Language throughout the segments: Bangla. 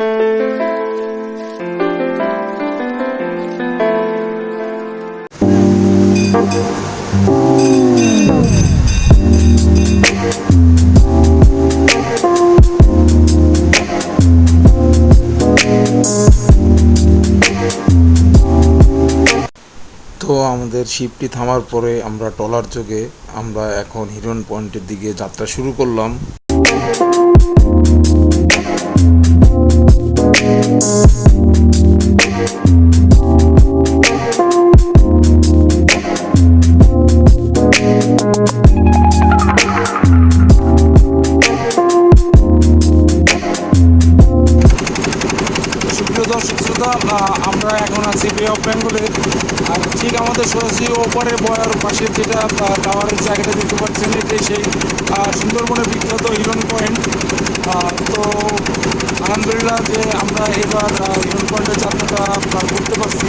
তো আমাদের শিপটি থামার পরে আমরা টলার যোগে আমরা এখন হিরন পয়েন্টের দিকে যাত্রা শুরু করলাম। Thank you. দর্শক শ্রোতা আমরা এখন আছি বে অফ বেঙ্গলে আর ঠিক আমাদের সরাসরি ওপারে বয়ার পাশে যেটা টাওয়ারের জায়গাটা দেখতে পাচ্ছেন এটাই সেই সুন্দরবনের বিখ্যাত হিরন পয়েন্ট। তো আলহামদুলিল্লাহ যে আমরা এবার হিরন পয়েন্টের যাত্রাটা করতে পারছি।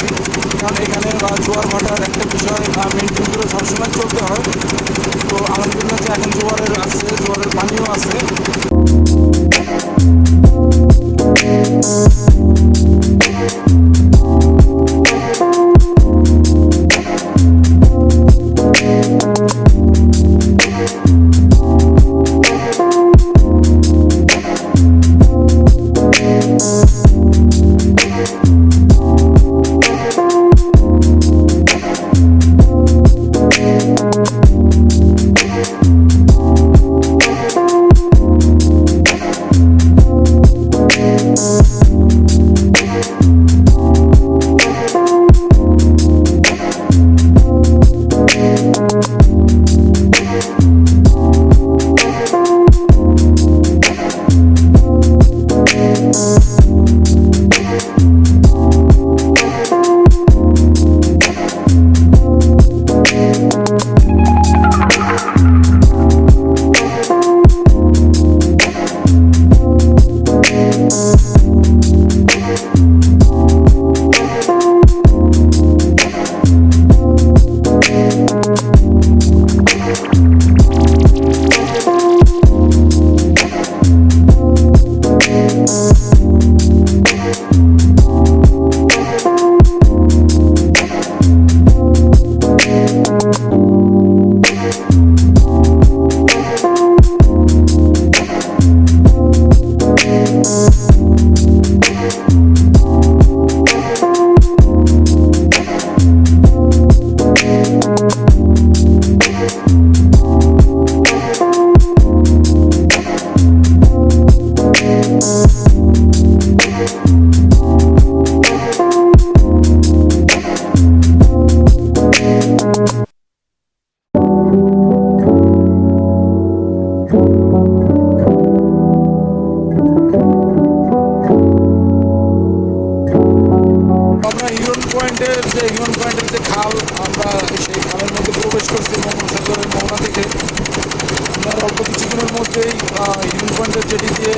কারণ এখানে জোয়ার ভাটার একটা বিষয় মেনটেন করে সবসময় চলতে হয়। তো আলহামদুলিল্লাহ যে এখন জোয়ারের আছে, জোয়ারের পানিও আছে।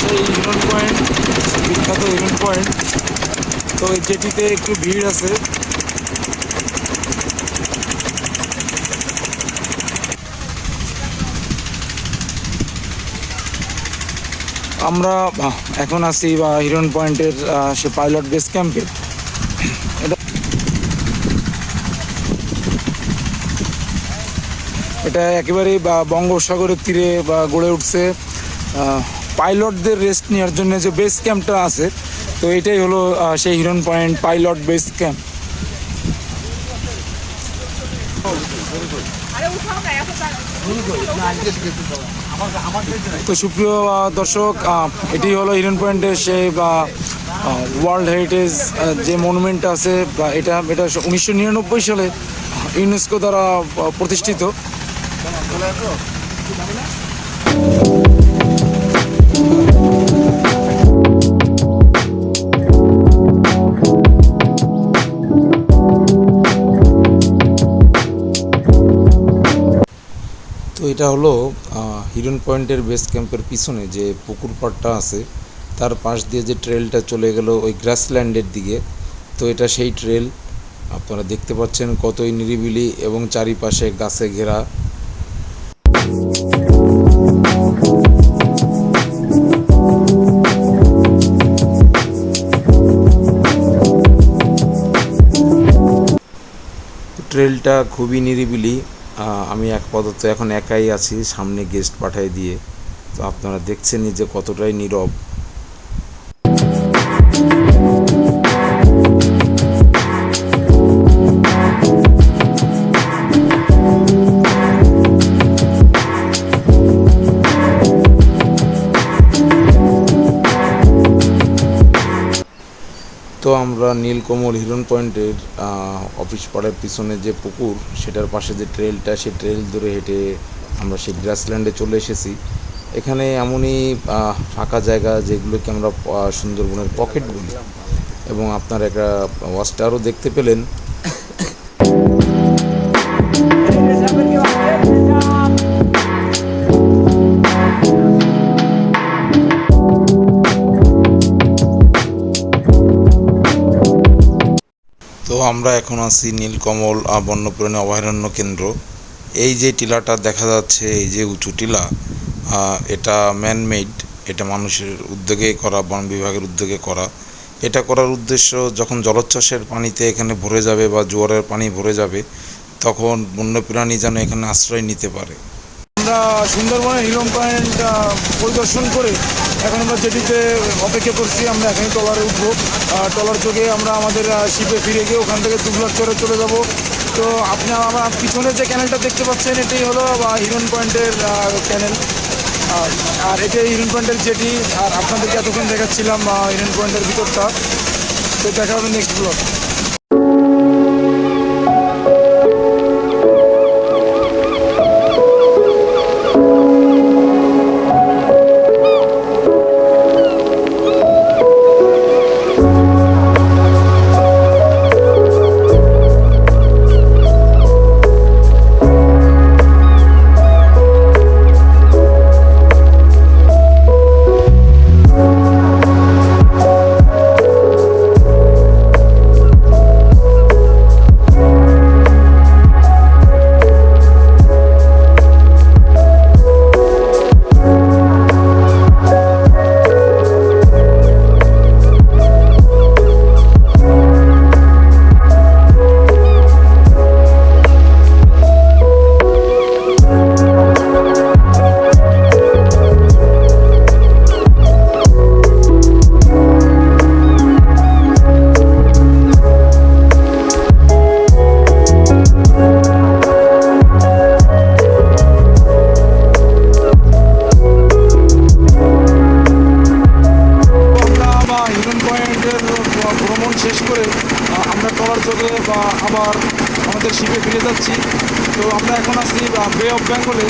সেই ইউনিয়ন পয়েন্ট, বিখ্যাত ইউনিয়ন পয়েন্ট। তো এই যেটিতে একটু ভিড় আছে। আমরা এখন আছি বা হিরন পয়েন্টের সে পাইলট বেস ক্যাম্পে। এটা এটা একেবারেই বা বঙ্গোপসাগরের তীরে বা গড়ে উঠছে পাইলটদের রেস্ট নেওয়ার জন্য যে বেস ক্যাম্পটা আছে, তো এটাই হলো সেই Hiran point pilot base camp তো সুপ্রিয় দর্শক এটি হলো হিরন পয়েন্টের বা ওয়ার্ল্ড হেরিটেজ যে মনুমেন্ট আছে এটা এটা উনিশশো নিরানব্বই সালে ইউনেস্কো দ্বারা প্রতিষ্ঠিত। এটা হলো হিরন পয়েন্টের বেস ক্যাম্পের পিছনে যে পুকুর পাড়টা আছে, তার পাশ দিয়ে যে ট্রেলটা চলে গেল ওই গ্রাসল্যান্ডের দিকে। তো এটা সেই ট্রেল আপনারা দেখতে পাচ্ছেন কতই নিরিবিলি এবং চারিপাশে গাছে ঘেরা। ট্রেলটা খুবই নিরিবিলি। আহ, এক আপাতত এখন একাই আছি সামনে গেস্ট পাঠাই দিয়ে। তো আপনারা দেখছেনই যে কতটাই নীরব। আমরা নীলকমল হিরন পয়েন্টের অফিস পাড়ার পিছনে যে পুকুর, সেটার পাশে যে ট্রেলটা সেই ট্রেল ধরে হেঁটে আমরা সেই গ্রাসল্যান্ডে চলে এসেছি। এখানে এমনই ফাঁকা জায়গা যেগুলোকে আমরা সুন্দরবনের পকেট বলি এবং আপনার একটা ওয়াচটারও দেখতে পেলেন। আমরা এখন আছি নীলকমল বন্যপ্রাণী অভয়ারণ্য কেন্দ্র। এই যে টিলাটা দেখা যাচ্ছে, এই যে উঁচু টিলা এটা ম্যানমেড এটা মানুষের উদ্যোগে করা, বন বিভাগের উদ্যোগে করা। এটা করার উদ্দেশ্য যখন জলোচ্ছ্বাসের পানিতে এখানে ভরে যাবে বা জোয়ারের পানি ভরে যাবে, তখন বন্যপ্রাণী যেন এখানে আশ্রয় নিতে পারে। আমরা সুন্দরবনের পয়েন্ট পরিদর্শন করে এখন আমরা যেটিতে অপেক্ষা করছি আমরা এখানে ট্রলারে উঠবো। আহ, ট্রলার চোখে আমরা আমাদের শিপে ফিরে গিয়ে ওখান থেকে দুবলার চরে চলে যাব। তো আপনি আমার পিছনে যে ক্যানেলটা দেখতে পাচ্ছেন এটাই হলো হিরন পয়েন্টের ক্যানেল আর এটাই হিরন পয়েন্টের যেটি আর আপনাদেরকে এতক্ষণ দেখাচ্ছিলাম হিরন পয়েন্টের ভিতরটা। তো দেখা হবে নেক্সট ব্লগ আমরা বা আবার আমাদের শিপে ফিরে যাচ্ছি। তো আমরা এখন আসছি বে অফ বেঙ্গলে